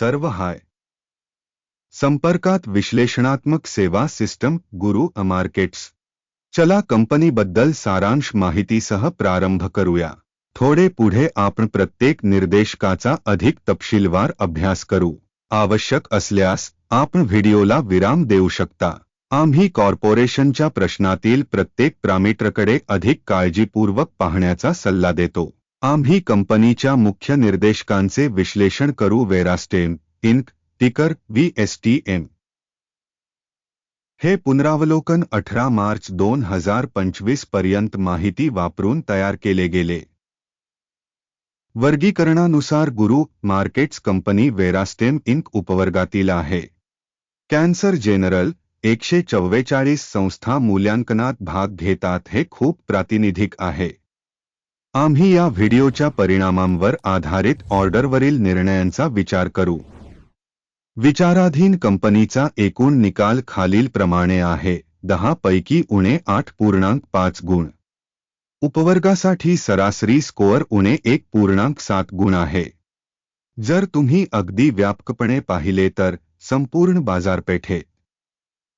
सर्व हाय. संपर्कात विश्लेषणात्मक सेवा सिस्टम गुरु मार्केट्स चला कंपनीबद्दल सारांश माहितीसह प्रारंभ करूया. थोडे पुढे आपण प्रत्येक निर्देशकाचा अधिक तपशीलवार अभ्यास करू. आवश्यक असल्यास आपण व्हिडिओला विराम देऊ शकता. आम्ही कॉर्पोरेशनच्या प्रश्नातील प्रत्येक पॅरामीटरकडे अधिक काळजीपूर्वक पाहण्याचा सल्ला देतो. आम्ही कंपनीच्या मुख्य निर्देशकांचे विश्लेषण करू Verastem Inc ticker V S T M हे पुनरावलोकन अठरा मार्च दोन हजार पंचवीसपर्यंत माहिती वापरून तयार केले गेले. वर्गीकरणानुसार गुरु मार्केट्स कंपनी वेरास्टेम इंक उपवर्गातील आहे. कॅन्सर जनरल एकशे चव्वेचाळीस संस्था मूल्यांकनात भाग घेतात हे खूप प्रातिनिधिक आहे. आम्ही या व्हिडिओच्या परिणामांवर आधारित ऑर्डरवरील निर्णयांचा विचार करू. विचाराधीन कंपनीचा एकूण निकाल खालीलप्रमाणे आहे दहा पैकी उणे आठ पूर्णांक पाच गुण. उपवर्गासाठी सरासरी स्कोअर उणे एक पूर्णांक सात गुण आहे. जर तुम्ही अगदी व्यापकपणे पाहिले तर संपूर्ण बाजारपेठेत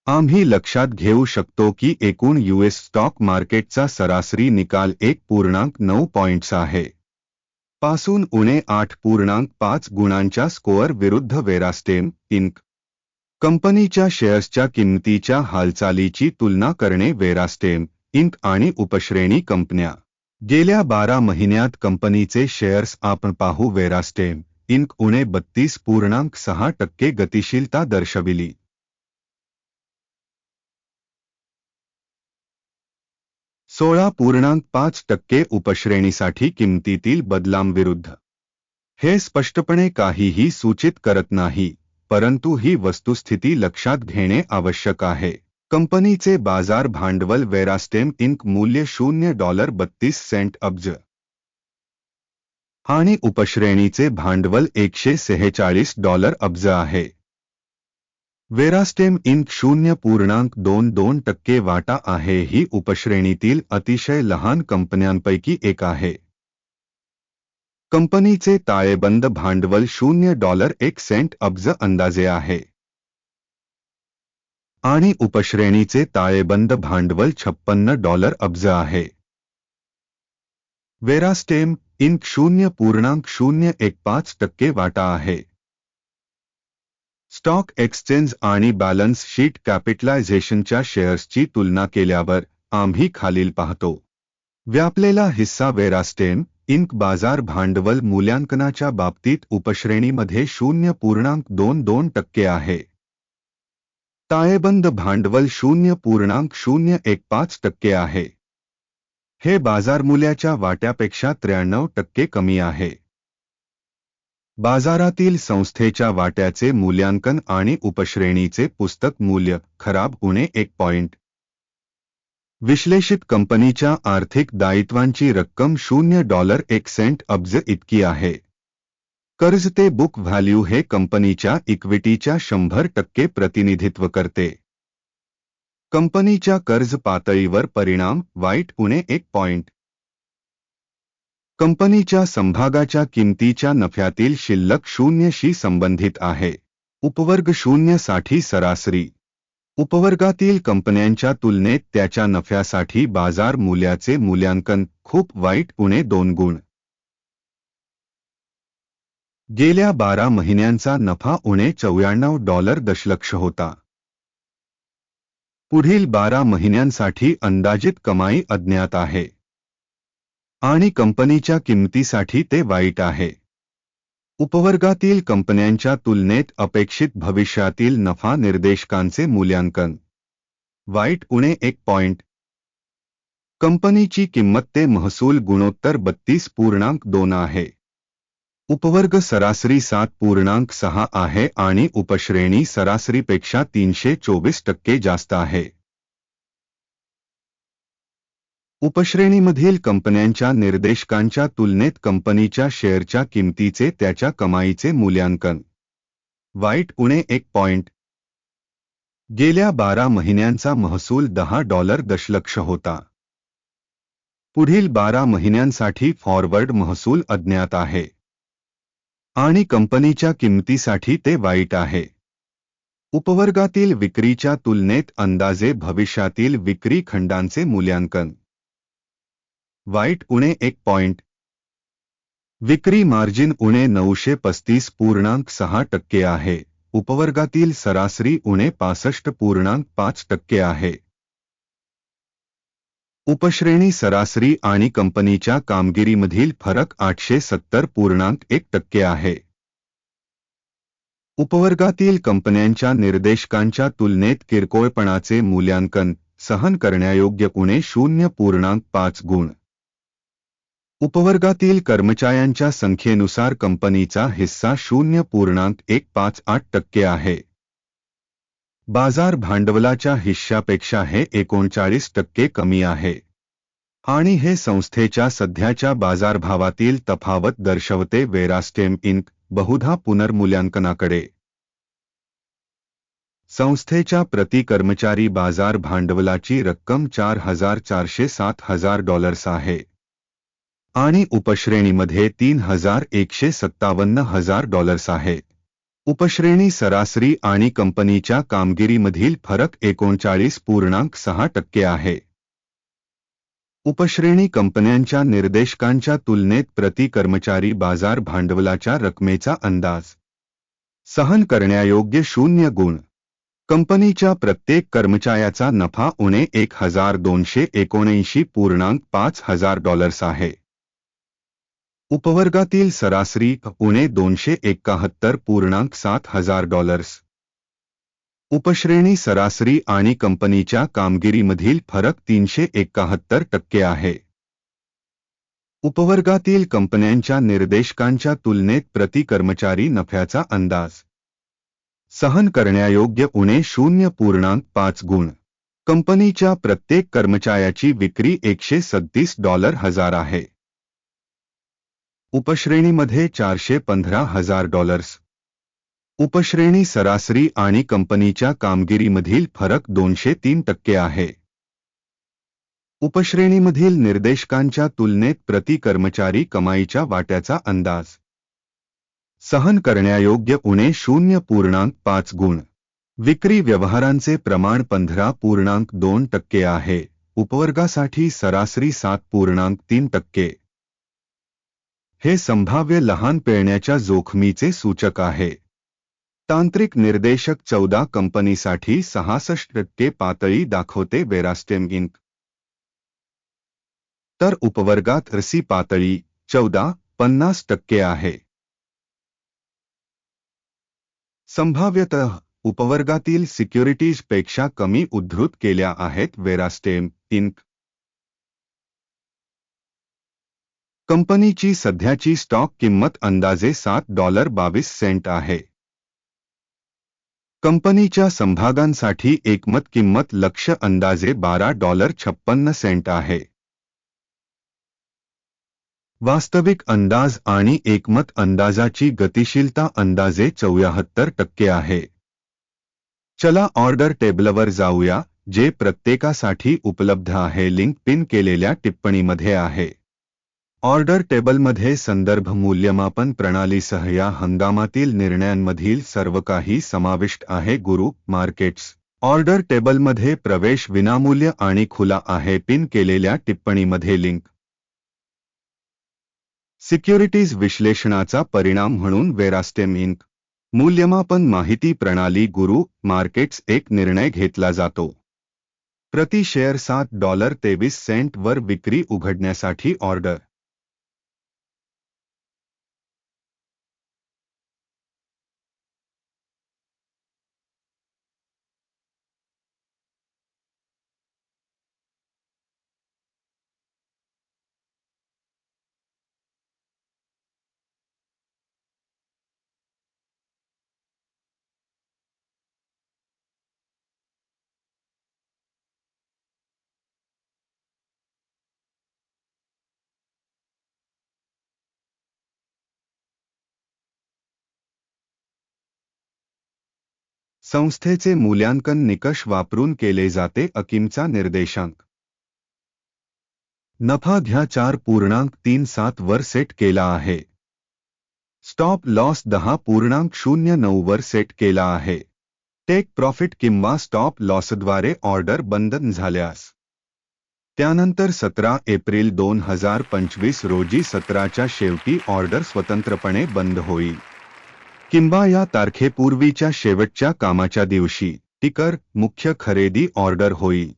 आम्ही लक्षात घेऊ शकतो की एकूण यूएस स्टॉक मार्केटचा सरासरी निकाल एक पूर्णांक नऊ पॉइंट्स आहे. पासून उणे आठ पूर्णांक पाच गुणांच्या स्कोअर विरुद्ध वेरास्टेम इंक कंपनीच्या शेअर्सच्या किंमतीच्या हालचालीची तुलना करणे वेरास्टेम इंक आणि उपश्रेणी कंपन्या. गेल्या बारा महिन्यात कंपनीचे शेअर्स आपण पाहू वेरास्टेम इंक उणे बत्तीस पूर्णांक सहा टक्के गतिशीलता दर्शविली. सोळा पूर्णांक पाच टक्के उपश्रेणीसाठी किंमतीतील बदलांविरुद्ध. हे स्पष्टपणे काहीही सूचित करत नाही, परंतु ही वस्तुस्थिती लक्षात घेणे आवश्यक आहे. कंपनीचे बाज़ार भांडवल वेरास्टेम इंक मूल्य शून्य डॉलर बत्तीस सेंट अब्ज. आणि उपश्रेणीचे भांडवल एकशे सेहेचाळीस डॉलर अब्ज आहे. वेरास्टेम इंक शून्य पूर्णांक दोन दोन टक्के वाटा आहे. ही उपश्रेणीतील अतिशय लहान कंपन्यांपैकी एक आहे. कंपनीचे ताळेबंद भांडवल शून्य डॉलर एक सेंट अब्ज अंदाजे आहे. आणि उपश्रेणीचे ताळेबंद भांडवल छप्पन्न डॉलर अब्ज आहे. वेरास्टेम इंक शून्य पूर्णांक शून्य एक पाच टक्के वाटा आहे. स्टॉक एक्सचेंज आणि बॅलन्स शीट कॅपिटलायझेशनच्या शेअर्सची तुलना केल्यावर आम्ही खालील पाहतो. व्यापलेला हिस्सा वेरास्टेम इंक बाजार भांडवल मूल्यांकनाच्या बाबतीत उपश्रेणीमध्ये शून्य पूर्णांक दोन दोन टक्के आहे. ताळेबंद भांडवल शून्य पूर्णांक शून्य एक पाच टक्के आहे. हे बाजारमूल्याच्या वाट्यापेक्षा त्र्याण्णव टक्के कमी आहे. बाजारातील संस्थेच्या वाट्याचे मूल्यांकन आणि उपश्रेणीचे पुस्तक मूल्य खराब उणे एक पॉइंट. विश्लेषित कंपनीच्या आर्थिक दायित्वांची रक्कम शून्य डॉलर एक सेंट अब्ज इतकी आहे. कर्ज ते बुक व्हॅल्यू हे कंपनीच्या इक्विटीच्या शंभर टक्के प्रतिनिधित्व करते. कंपनीच्या कर्ज पातळीवर परिणाम वाईट उणे एक पॉइंट. कंपनीच्या संभागाच्या किमतीच्या नफ्यातील शिल्लक शून्यशी संबंधित आहे. उपवर्ग शून्यसाठी सरासरी. उपवर्गातील कंपन्यांच्या तुलनेत त्याच्या नफ्यासाठी बाजार मूल्याचे मूल्यांकन खूप वाईट उणे दोन गुण. गेल्या बारा महिन्यांचा नफा उणे चौऱ्याण्णव डॉलर दशलक्ष होता. पुढील बारा महिन्यांसाठी अंदाजित कमाई अज्ञात आहे. आणि कंपनीच्या किंमतीसाठी ते वाईट आहे. उपवर्गातील कंपन्यांच्या तुलनेत अपेक्षित भविष्यातील नफा निर्देशकांचे मूल्यांकन. वाईट उणे एक पॉइंट. कंपनीची किंमत ते महसूल गुणोत्तर बत्तीस पूर्णांक दोन आहे. उपवर्ग सरासरी सात पूर्णांक सहा आहे आणि उपश्रेणी सरासरीपेक्षा तीनशे चोवीस टक्के जास्त आहे. उपश्रेणीमधील कंपन्यांच्या निर्देशकांच्या तुलनेत कंपनीच्या शेअरच्या किंमतीचे त्याच्या कमाईचे मूल्यांकन. वाईट उणे एक पॉइंट. गेल्या बारा महिन्यांचा महसूल दहा डॉलर दशलक्ष होता. पुढील बारा महिन्यांसाठी फॉरवर्ड महसूल अज्ञात आहे. आणि कंपनीच्या किंमतीसाठी ते वाईट आहे. उपवर्गातील विक्रीच्या तुलनेत अंदाजे भविष्यातील विक्री खंडांचे मूल्यांकन. वाईट उणे एक पॉइंट. विक्री मार्जिन उणे नऊशे पस्तीस पूर्णांक सहा टक्के आहे. उपवर्गातील सरासरी उणे पासष्ट पूर्णांक पाच टक्के आहे. उपश्रेणी सरासरी आणि कंपनीच्या कामगिरीमधील फरक आठशे सत्तर पूर्णांक एक टक्के आहे. उपवर्गातील कंपन्यांच्या निर्देशकांच्या तुलनेत किरकोळपणाचे मूल्यांकन सहन करण्यायोग्य उणे शून्य पूर्णांक पाच गुण. उपवर्गातील कर्मचाऱ्यांच्या संख्येनुसार कंपनीचा हिस्सा शून्य पूर्णांक एक पाच आठ टक्के बाज़ार भांडवलाच्या हिश्श्यापेक्षा हे एकोणचाळीस टक्के कमी आहे. आणि हे संस्थेच्या सध्याच्या बाजारभावातील तफावत दर्शवते वेरास्टेम इंक, बहुधा पुनर्मूल्यांकनाकडे. संस्थेच्या प्रति कर्मचारी बाज़ार भांडवलाची रक्कम चार हज़ार चारशे सात हज़ार डॉलर्स आहे. आणि उपश्रेणीमध्ये तीन हजार एकशे सत्तावन्न हजार डॉलर्स आहे. उपश्रेणी सरासरी आणि कंपनीच्या कामगिरीमधील फरक एकोणचाळीस पूर्णांक सहा टक्के आहे. उपश्रेणी कंपन्यांच्या निर्देशकांच्या तुलनेत प्रति कर्मचारी बाजार भांडवलाच्या रकमेचा अंदाज. सहन करण्यायोग्य शून्य गुण. कंपनीच्या प्रत्येक कर्मचाऱ्याचा नफा उणे एक हजार दोनशे एकोणऐंशी पूर्णांक पाच हजार डॉलर्स आहे. उपवर्गातील सरासरी उणे दोनशे एकाहत्तर पूर्णांक सात हजार डॉलर्स. उपश्रेणी सरासरी आणि कंपनीच्या कामगिरीमधील फरक तीनशे एकाहत्तर टक्के आहे. उपवर्गातील कंपन्यांच्या निर्देशकांच्या तुलनेत प्रति कर्मचारी नफ्याचा अंदाज. सहन करण्यायोग्य उणे शून्य पूर्णांक पाच गुण. कंपनीच्या प्रत्येक कर्मचाऱ्याची विक्री एकशे सत्तीस डॉलर हजार आहे. उपश्रेणीमध्ये चारशे पंधरा हजार डॉलर्स. उपश्रेणी सरासरी आणि कंपनीच्या कामगिरीमधील फरक दोनशे तीन टक्के आहे. उपश्रेणीमधील निर्देशकांच्या तुलनेत प्रति कर्मचारी कमाईच्या वाट्याचा अंदाज. सहन करण्यायोग्य उणे शून्य पूर्णांक पाच गुण. विक्री व्यवहारांचे प्रमाण पंधरा पूर्णांक दोन टक्के आहे. उपवर्गासाठी सरासरी सात पूर्णांक तीन टक्के. हे संभाव्य लहान पेळण्याच्या जोखमीचे सूचक आहे. तांत्रिक निर्देशक चौदा कंपनीसाठी सहासष्ट टक्के पातळी दाखवते वेरास्टेम इंक. तर उपवर्गात रसी पातळी चौदा पन्नास टक्के आहे. संभाव्यतः उपवर्गातील सिक्युरिटीजपेक्षा कमी उद्धृत केल्या आहेत वेरास्टेम इंक. कंपनीची सध्याची स्टॉक किंमत अंदाजे सात डॉलर बावीस सेंट आहे. कंपनीच्या संभागांसाठी एकमत किंमत लक्ष अंदाजे बारा डॉलर छप्पन्न सेंट आहे. वास्तविक अंदाज आणि एकमत अंदाजाची गतिशीलता अंदाजे चौऱ्याहत्तर टक्के आहे. चला ऑर्डर टेबलवर जाऊया, जे प्रत्येकासाठी उपलब्ध आहे लिंक पिन केलेल्या टिप्पणीमध्ये आहे. ऑर्डर टेबलमध्ये संदर्भ मूल्यमापन प्रणालीसह या हंगामातील निर्णयांमधील सर्व काही समाविष्ट आहे गुरु मार्केट्स. ऑर्डर टेबलमध्ये प्रवेश विनामूल्य आणि खुला आहे पिन केलेल्या टिप्पणीमध्ये लिंक. सिक्युरिटीज विश्लेषणाचा परिणाम म्हणून वेरास्टेम इंक. मूल्यमापन माहिती प्रणाली गुरु मार्केट्स एक निर्णय घेतला जातो. प्रति शेअर सात डॉलर तेवीस सेंट वर विक्री उघडण्यासाठी ऑर्डर. संस्थेचे मूल्यांकन निकष वापरून केले जाते अकिमचा निर्देशांक. नफा घ्या चार पूर्णांक तीन सात वर सेट केला आहे. स्टॉप लॉस दहा पूर्णांक शून्य नऊ वर सेट केला आहे. टेक प्रॉफिट किंवा स्टॉप लॉसद्वारे ऑर्डर बंद झाल्यास. त्यानंतर सतरा एप्रिल दोन हजार पंचवीस रोजी सतराच्या शेवटी ऑर्डर स्वतंत्रपणे बंद होईल. किंवा या तारखेपूर्वीच्या शेवटच्या कामाच्या दिवशी टिकर मुख्य खरेदी ऑर्डर होईल